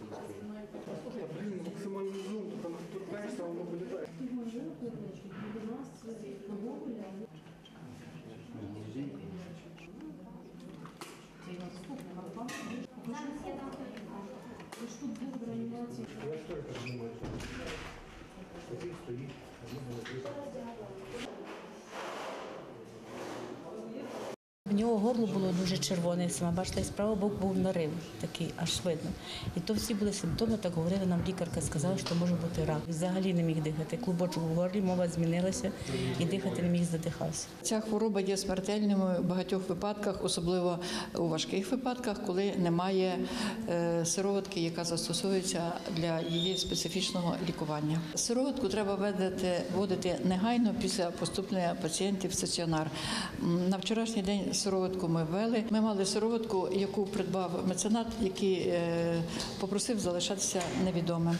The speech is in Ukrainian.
Послушай, блин, максимальный зум, только она втыкаешься, а оно вылетает. Я что это занимаюсь? Какие стоит? Нього горло було дуже червоне, сама бачите, і з правого боку був нарив такий, аж видно. І то всі були симптоми, так говорила нам лікарка, сказала, що може бути рак. Взагалі не міг дихати. Клубочок в горлі, мова змінилася і дихати не міг, задихався. Ця хвороба є смертельною в багатьох випадках, особливо у важких випадках, коли немає е, сироватки, яка застосовується для її специфічного лікування. Сироватку треба вводити негайно після поступлення пацієнтів в стаціонар. На вчорашній день сироватку ми ввели. Ми мали сироватку, яку придбав меценат, який е, попросив залишатися невідомим.